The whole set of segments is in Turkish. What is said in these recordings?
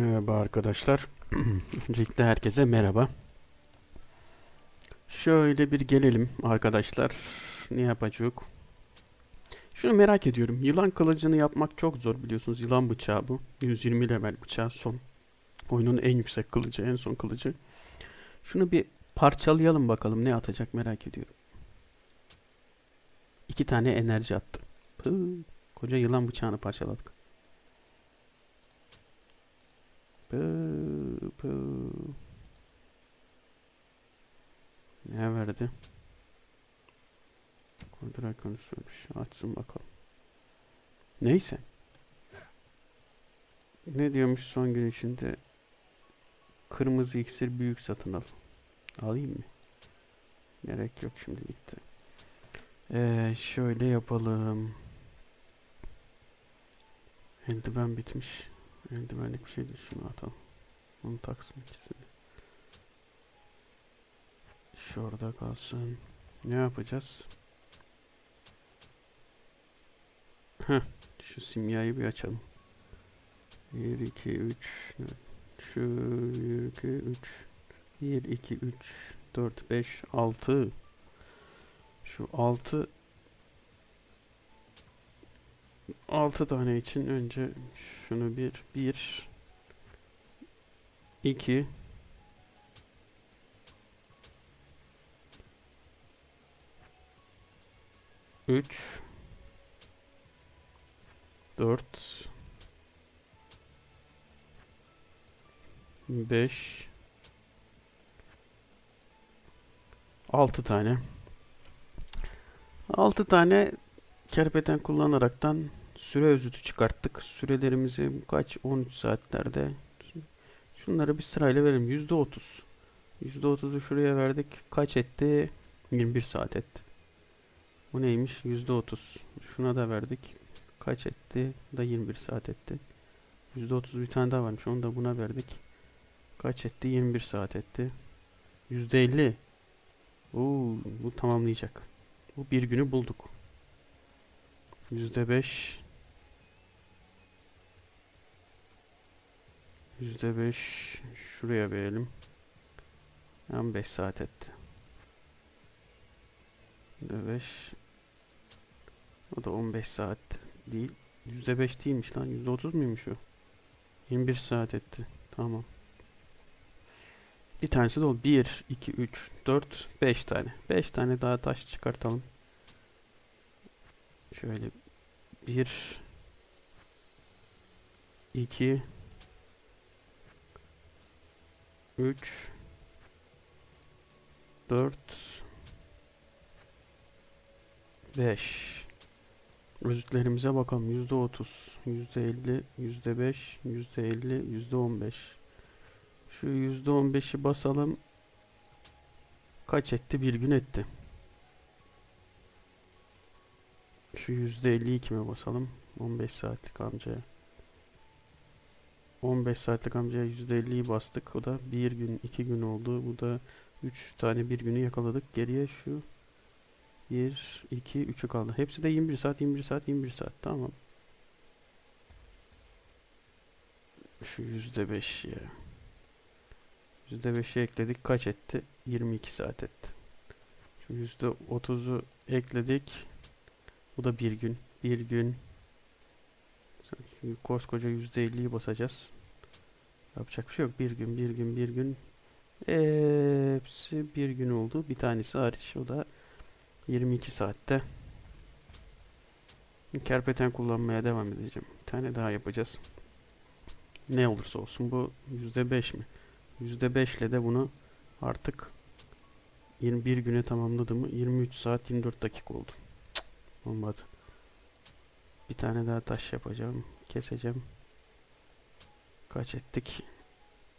Merhaba arkadaşlar. Öncelikle herkese merhaba. Şöyle bir gelelim arkadaşlar. Ne yapacağız? Şunu merak ediyorum. Yılan kılıcını yapmak çok zor biliyorsunuz. Yılan bıçağı bu. 120 level bıçağı son. Oyunun en yüksek kılıcı, en son kılıcı. Şunu bir parçalayalım bakalım ne atacak merak ediyorum. İki tane enerji attı. Pıh, koca yılan bıçağını parçaladık. Pıh, pıh. Ne verdi? Kodrak konuşmuş. Açsın bakalım. Neyse. Ne diyormuş son gün içinde? Kırmızı iksir büyük satın al. Alayım mı? Gerek yok şimdi bitti. Ee, şöyle yapalım. Eldiven bitmiş. Eldivenlik bir şey değil. Şunu atalım. Onu taksın ikisini. Şurada kalsın. Ne yapacağız? Heh. Şu simyayı bir açalım. 1, 2, 3. Şu 1, 2, 3. 1, 2, 3, 4, 5, 6. Şu 6 6 tane için önce şunu bir 1 2 3 4 5 6 tane. 6 tane kerpeten kullanaraktan süre özütü çıkarttık. Sürelerimizi kaç? 13 saatlerde. Şunları bir sırayla verelim. %30. %30'u şuraya verdik. Kaç etti? 21 saat etti. Bu neymiş? %30. Şuna da verdik. Kaç etti? Da 21 saat etti. %30 bir tane daha varmış. Onu da buna verdik. Kaç etti? 21 saat etti. %50. Oo, bu tamamlayacak. Bu bir günü bulduk. Yüzde beş. Yüzde beş. Şuraya verelim. 15 saat etti. Yüzde beş. O da 15 saat değil. Yüzde beş değilmiş lan. Yüzde otuz muymuş o? 21 saat etti. Tamam. Bir tanesi de oldu. 1, 2, 3, 4, 5 tane. 5 tane daha taş çıkartalım. Şöyle 1 2 3 4 5 Özütlerimize bakalım. Yüzde otuz, yüzde elli, yüzde beş, yüzde elli, yüzde on beş. Şu yüzde on beşi basalım. Kaç etti? Bir gün etti. Şu yüzde elliyi kime basalım? 15 saatlik amcaya. 15 saatlik amcaya yüzde elliyi bastık. O da bir gün, iki gün oldu. Bu da 3 tane bir günü yakaladık. Geriye şu 1, 2, 3'ü kaldı. Hepsi de 21 saat, 21 saat, 21 saat. Tamam. Şu yüzde beş ya. Yüzde beşi ekledik. Kaç etti? 22 saat etti. Şu yüzde otuzu ekledik. Bu da bir gün. Bir gün. Şimdi koskoca yüzde elliyi basacağız. Yapacak bir şey yok. Bir gün, bir gün, bir gün. Hepsi bir gün oldu. Bir tanesi hariç. O da 22 saatte. Kerpeten kullanmaya devam edeceğim. Bir tane daha yapacağız. Ne olursa olsun bu %5 mi? %5 ile de bunu artık 21 güne tamamladı mı? 23 saat 24 dakika oldu. Cık, olmadı. Bir tane daha taş yapacağım. Keseceğim. Kaç ettik?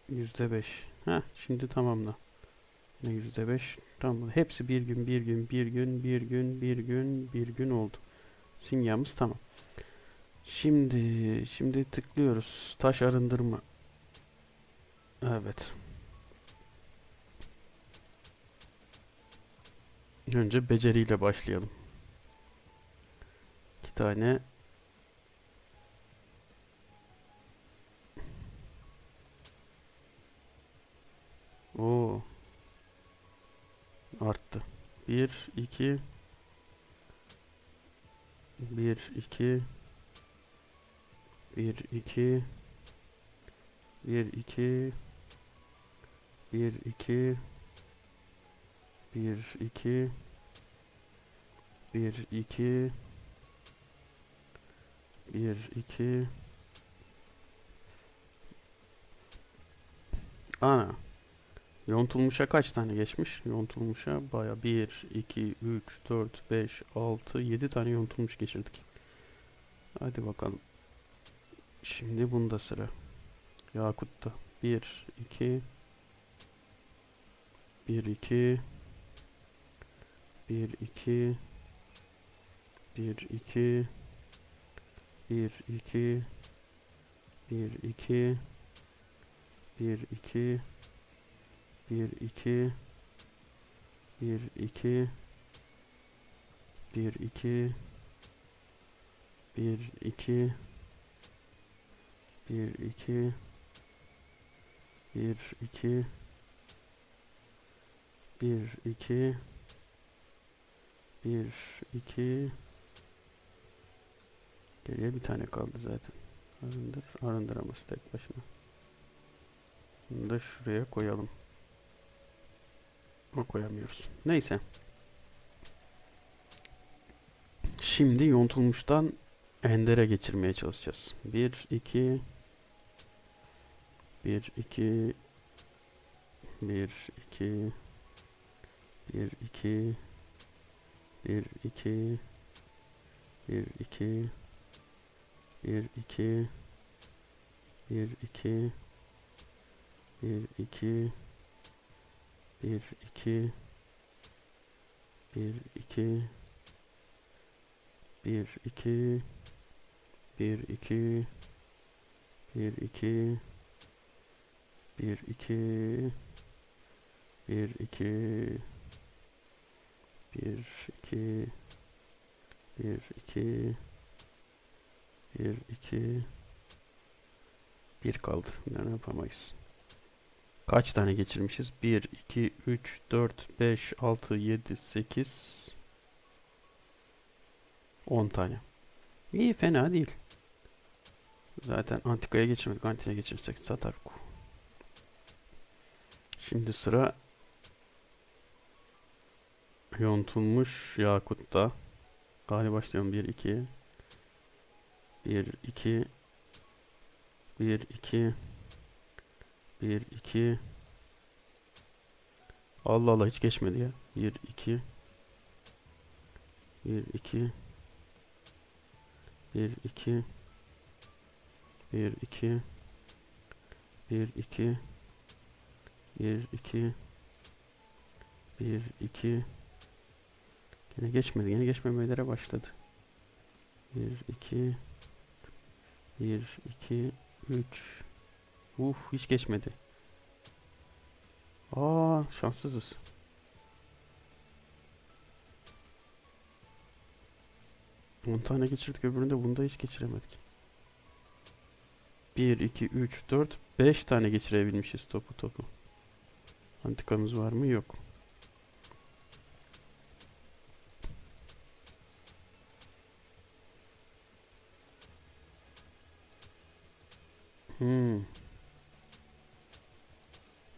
%5. Heh, şimdi tamamla. Ne %5? Tamam. Hepsi bir gün, bir gün, bir gün, bir gün, bir gün, bir gün oldu. Sinyamız tamam. Şimdi, şimdi tıklıyoruz. Taş arındırma. Evet. Önce beceriyle başlayalım. İki tane Oo. Arttı. 1 2 1 2 1 2 1 2 1 2 1 2 1 2 1 2 Ana. Yontulmuşa kaç tane geçmiş? Yontulmuşa baya 1, 2, 3, 4, 5, 6, 7 tane yontulmuş geçirdik. Hadi bakalım. Şimdi bunda sıra. Yakut'ta. 1, 2, 1, 2, 1, 2, 1, 2, 1, 2, 1, 2, 1, 2, 1 2 1 2 1 2 1 2 1 2 1 2 1 2 1 2 Geriye bir tane kaldı zaten. Arındır. Arındıraması tek başına. Bunu da şuraya koyalım. Ama koyamıyoruz. Neyse. Şimdi yontulmuştan endere geçirmeye çalışacağız. 1 2 1 2 1 2 1 2 1 2 1 2 1 2 1 2 1 2 1 2 1 2 1 2 1 2 1 2 1 2 1 2 1 2 1 2 1 2 1 kaldı. Ne yapamayız. Kaç tane geçirmişiz? 1, 2, 3, 4, 5, 6, 7, 8, 10 tane. İyi fena değil. Zaten antikaya geçirmedik. Antikaya geçirsek satar. Şimdi sıra yontulmuş yakutta. Galiba başlıyorum 1, 2 1, 2 1, 2 1, 2 Allah Allah hiç geçmedi ya. 1, 2 1, 2 1, 2 1, 2 1, 2 1, 2 1, 2 Yine geçmedi. Yine geçmemelere başladı. 1, 2 1, 2 3 Uf hiç geçmedi. Aa şanssızız. On tane geçirdik öbüründe bunda hiç geçiremedik. 1, 2, 3, 4, 5 tane geçirebilmişiz topu topu. Antikamız var mı? Yok. Hmm.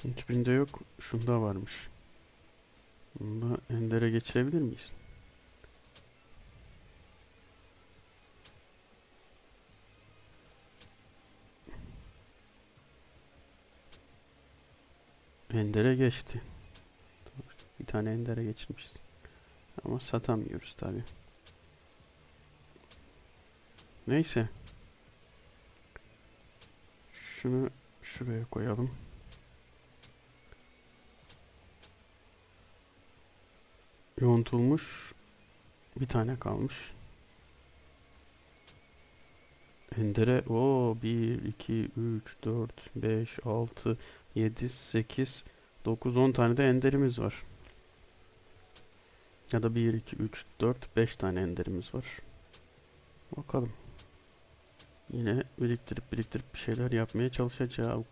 Hiçbirinde yok. Şunda varmış. Bunda Ender'e geçirebilir miyiz? Ender'e geçti. Bir tane Ender'e geçirmişiz. Ama satamıyoruz tabi. Neyse. Şunu şuraya koyalım. Yontulmuş. Bir tane kalmış. Ender'e o 1 2 3 4 5 6 7 8 9 10 tane de enderimiz var. Ya da 1 2 3 4 5 tane enderimiz var. Bakalım. Yine biriktirip biriktirip bir şeyler yapmaya çalışacağız.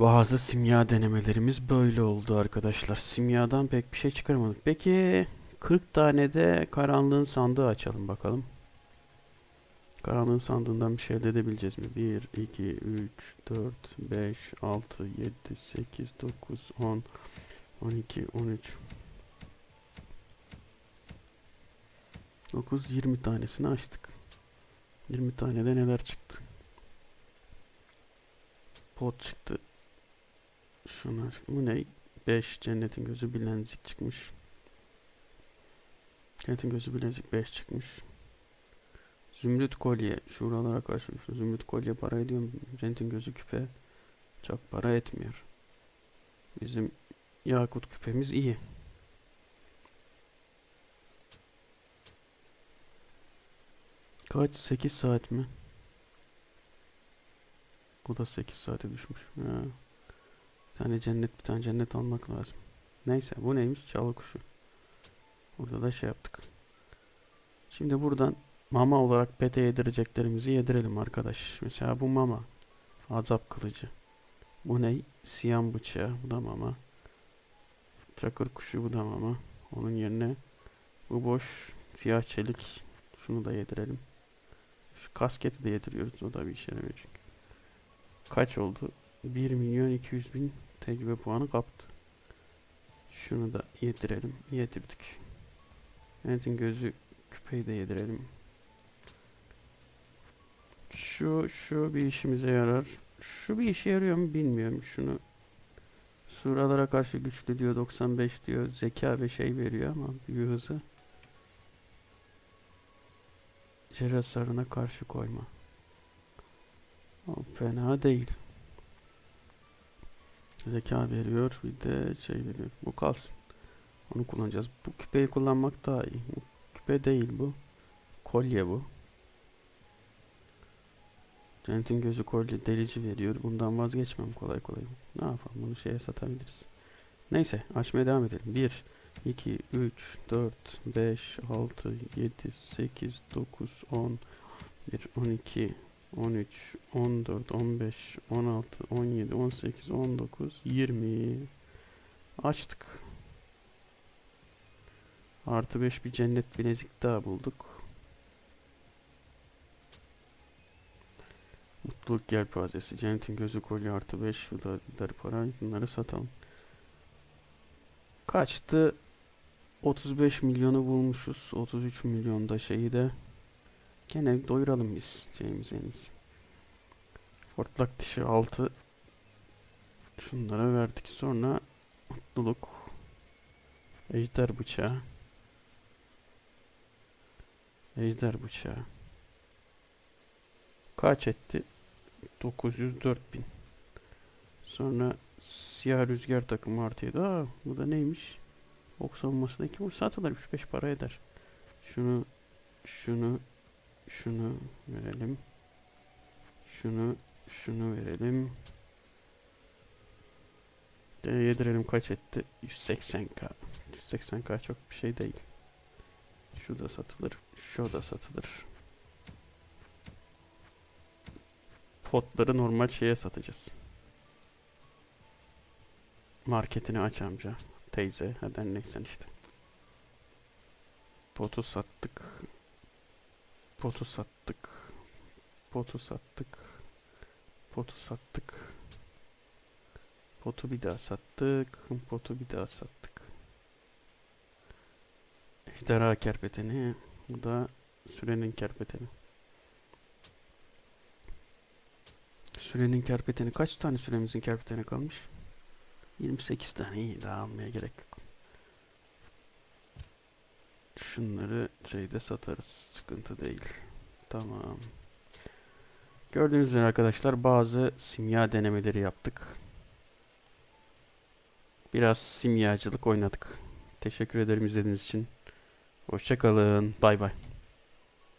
Bazı simya denemelerimiz böyle oldu arkadaşlar. Simyadan pek bir şey çıkaramadık. Peki 40 tane de karanlığın sandığı açalım bakalım. Karanlığın sandığından bir şey elde edebileceğiz mi? 1, 2, 3, 4, 5, 6, 7, 8, 9, 10, 12, 13, 9, 20 tanesini açtık. 20 tane de neler çıktı? Pot çıktı. Şunlar. Bu ne? 5 cennetin gözü bilezik çıkmış. Cennetin gözü bilezik 5 çıkmış. Zümrüt kolye. Şuralara karşı zümrüt kolye para ediyor? Cennetin gözü küpe çok para etmiyor. Bizim yakut küpemiz iyi. Kaç? 8 saat mi? Bu da 8 saate düşmüş. Ha. Tane cennet bir tane cennet almak lazım. Neyse bu neymiş? Çalı kuşu. Burada da şey yaptık. Şimdi buradan mama olarak pete yedireceklerimizi yedirelim arkadaş. Mesela bu mama. Azap kılıcı. Bu ne? Siyam bıçağı. Bu da mama. Çakır kuşu bu da mama. Onun yerine bu boş siyah çelik. Şunu da yedirelim. Şu kasketi de yediriyoruz. O da bir işe yaramıyor çünkü. Kaç oldu? 1 milyon 200 bin tecrübe puanı kaptı. Şunu da yedirelim. Yedirdik. Yönetim gözü küpeyi de yedirelim. Şu şu bir işimize yarar. Şu bir işe yarıyor mu bilmiyorum. Şunu suralara karşı güçlü diyor 95 diyor. Zeka ve şey veriyor ama büyü hızı. Cer hasarına karşı koyma. O fena değil. Zeka veriyor bir de şey veriyor. Bu kalsın. Onu kullanacağız. Bu küpeyi kullanmak daha iyi. Bu küpe değil bu. Kolye bu. Cennetin gözü kolye delici veriyor. Bundan vazgeçmem kolay kolay. Ne yapalım bunu şeye satabiliriz. Neyse açmaya devam edelim. 1, 2, 3, 4, 5, 6, 7, 8, 9, 10, 1, 12, 13, 14, 15, 16, 17, 18, 19, 20. Açtık. Artı 5 bir cennet bilezik daha bulduk. Mutluluk yelpazesi. Cennetin gözü kolye artı 5. Bu da gider para. Bunları satalım. Kaçtı? 35 milyonu bulmuşuz. 33 milyonda şeyi de gene doyuralım biz şeyimizi en iyisi. Hortlak dişi 6 şunlara verdik. Sonra mutluluk ejder bıçağı ejder bıçağı kaç etti? 904 bin. Sonra siyah rüzgar takımı artı yedi. Aa bu da neymiş? Ok savunmasındaki bu satılır 3-5 para eder. Şunu şunu şunu verelim. Şunu şunu verelim. Yedirelim kaç etti? 180k. 180k çok bir şey değil. Şu da satılır. Şu da satılır. Potları normal şeye satacağız. Marketini aç amca. Teyze. Hadi neysen işte. Potu sattık. Potu sattık. Potu sattık. Potu sattık. Potu bir daha sattık. Potu bir daha sattık. Ejderha kerpeteni. Bu da sürenin kerpeteni. Sürenin kerpeteni. Kaç tane süremizin kerpeteni kalmış? 28 tane iyi daha almaya gerek yok. Şunları şeyde satarız. Sıkıntı değil. Tamam. Gördüğünüz üzere arkadaşlar bazı simya denemeleri yaptık. Biraz simyacılık oynadık. Teşekkür ederim izlediğiniz için. Hoşçakalın. Bay bay.